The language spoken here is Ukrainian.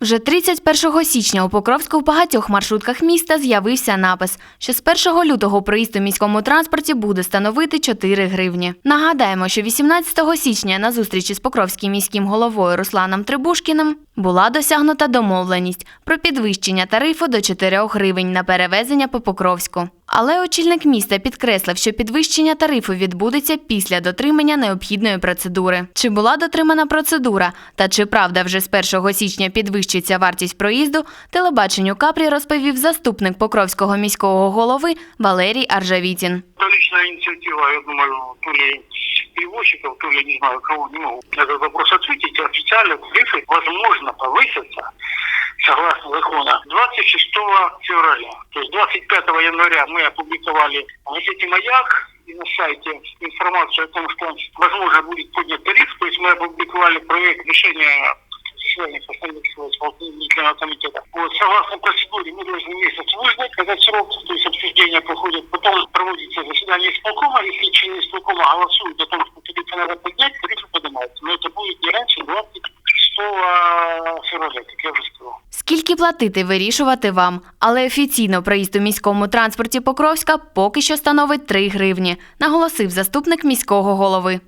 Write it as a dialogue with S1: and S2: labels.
S1: Вже 31 січня у Покровську в багатьох маршрутках міста з'явився напис, що з 1 лютого проїзд у міському транспорті буде становити 4 гривні. Нагадаємо, що 18 січня на зустрічі з Покровським міським головою Русланом Трибушкіним була досягнута домовленість про підвищення тарифу до 4 гривень на перевезення по Покровську. Але очільник міста підкреслив, що підвищення тарифу відбудеться після дотримання необхідної процедури. Чи була дотримана процедура, та чи правда вже з 1 січня підвищиться вартість проїзду, телебаченню Капрі розповів заступник Покровського міського голови Валерій Аржавітін.
S2: Это личная инициатива, я думаю, то ли перевозчиков, то ли не знаю кого, не могу на этот вопрос ответить. Официально тарифы, возможно, повысятся, согласно закона, 26 февраля. То есть 25 января мы опубликовали в газете «Маяк» и на сайте информацию о том, что возможно будет поднят тариф. То есть мы опубликовали проект решения заседания постоянных исполнительного комитета. Вот, согласно процедуре, мы должны месяц выждать этот срок, то есть обсуждение проходит, потом проводится заседание исполкома, если члены исполкома голосуют о том, что тарифы надо поднять, тарифы поднимаются. Но это будет не раньше 26 февраля, як я вже сказав.
S1: Скільки платити, вирішувати вам. Але офіційно проїзд у міському транспорті Покровська поки що становить 3 гривні, наголосив заступник міського голови.